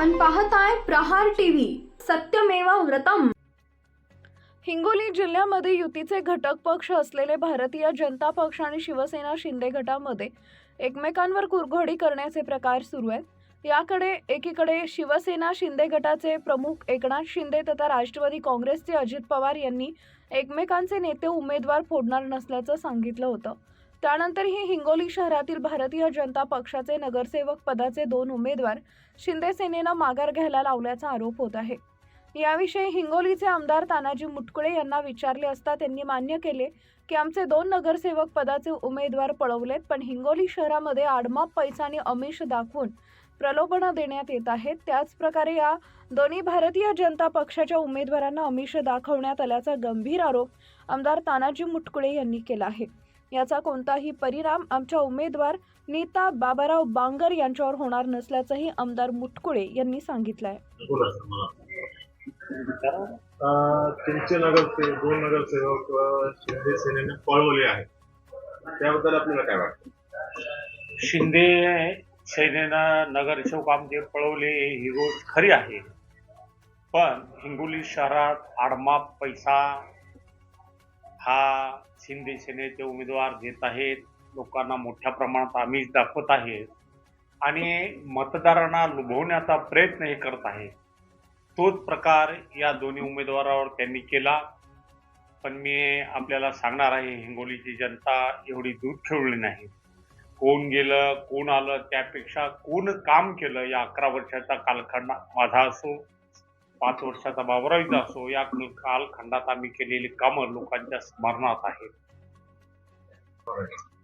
पाहताय प्रहार टीव्ही. सत्यमेवा व्रतम. हिंगोली जिल्ह्यामध्ये युतीचे घटक पक्ष असलेले भारतीय जनता पक्ष आणि शिवसेना शिंदे गटामध्ये एकमेकांवर कुरघोडी करण्याचे प्रकार सुरू आहेत. याकडे एकीकडे शिवसेना शिंदे गटाचे प्रमुख एकनाथ शिंदे तथा राष्ट्रवादी काँग्रेसचे अजित पवार यांनी एकमेकांचे नेते उमेदवार फोडणार नसल्याचं सांगितलं होतं. त्यानंतरही हिंगोली शहरातील भारतीय जनता पक्षाचे नगरसेवक पदाचे दोन उमेदवार शिंदे सेनेनं माघार घ्यायला लावल्याचा आरोप होत आहे. याविषयी हिंगोलीचे आमदार तानाजी मुटकुळे यांना विचारले असता त्यांनी मान्य केले की आमचे दोन नगरसेवक पदाचे उमेदवार पळवलेत पण हिंगोली शहरामध्ये आडमाप पैसा आणि अमिष दाखवून प्रलोभनं देण्यात येत आहेत त्याचप्रकारे या दोन्ही भारतीय जनता पक्षाच्या उमेदवारांना अमिष दाखवण्यात आल्याचा गंभीर आरोप आमदार तानाजी मुटकुळे यांनी केला आहे. याचा कोणताही परिणाम आमच्या उमेदवार नीता बाबाराव बांगर यांच्यावर होणार नसल्याचंही आमदार मुटकुळे यांनी सांगितलं आहे तुमचे नगरसे दोन नगरसेवक शिंदे सेनेने पळवले आहेत. त्याबद्दल आपल्याला काय वाटतं? शिंदे सेनेनं नगरसेवक आमचे पळवले ही गोष्ट खरी आहे. पण हिंगोली शहरात आडमाप पैसा हा शिंदे सेनेचे उमेदवार देत आहेत. लोकांना मोठ्या प्रमाणात आमिष दाखवत आहेत. आणि मतदारांना लुभवण्याचा प्रयत्न हे करत आहे तोच प्रकार या दोन्ही उमेदवारावर त्यांनी केला. पण मी आपल्याला सांगणार आहे हिंगोलीची जनता एवढी दूध ठेवली नाही. कोण गेलं कोण आलं त्यापेक्षा कोण काम केलं या अकरा वर्षाचा कालखंड माझा असो पाच वर्षाचा बाबरावीचा असो या काल- कालखंडात आम्ही केलेली कामं लोकांच्या स्मरणात आहेत.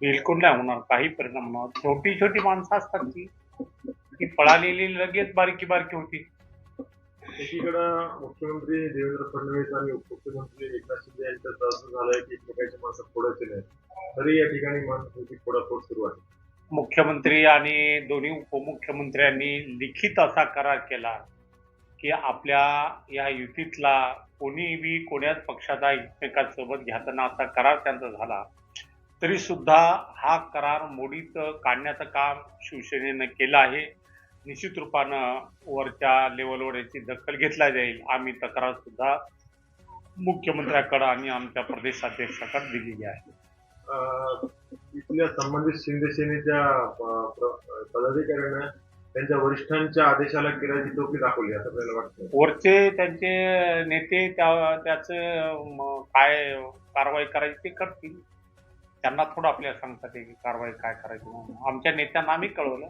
बिलकुल नाही होणार काही परिणाम होणार. छोटी छोटी माणसं असतात ती ती पळालेली लगेच बारकी बारकी होती. एकीकडं मुख्यमंत्री देवेंद्र फडणवीस आणि उपमुख्यमंत्री एकनाथ शिंदे यांच्यात असं झालंय की एकमेकांची माणसं फोडायचे नाही तरी या ठिकाणी माणसाची फोडाफोड सुरू आहे. मुख्यमंत्री आणि दोन्ही उपमुख्यमंत्र्यांनी लिखित असा करार केला. की आपल्या या युतीतला कोणी बी कोण्याच पक्षाचा एकमेकांसोबत घ्यायचा असा करार त्यांचा झाला तरी सुद्धा हा करार मोडीत काढण्याचं काम शिवसेनेनं केलं आहे. निश्चित रूपानं वरच्या लेवलवर याची दखल घेतला जाईल आम्ही तक्रार सुद्धा मुख्यमंत्र्याकडे आणि आमच्या प्रदेशाध्यक्षाकडे दिलेली आहे. इथल्या संबंधित शिंदे सेनेच्या पदाधिकाऱ्यांना त्यांच्या वरिष्ठांच्या आदेशाला केल्याची टोपी दाखवली असं आपल्याला वाटतं वरचे त्यांचे नेते त्या त्याच काय कारवाई करायची ते करतील. त्यांना थोडं आपल्याला सांगतात की कारवाई काय करायची आमच्या नेत्यांना आम्ही कळवलं.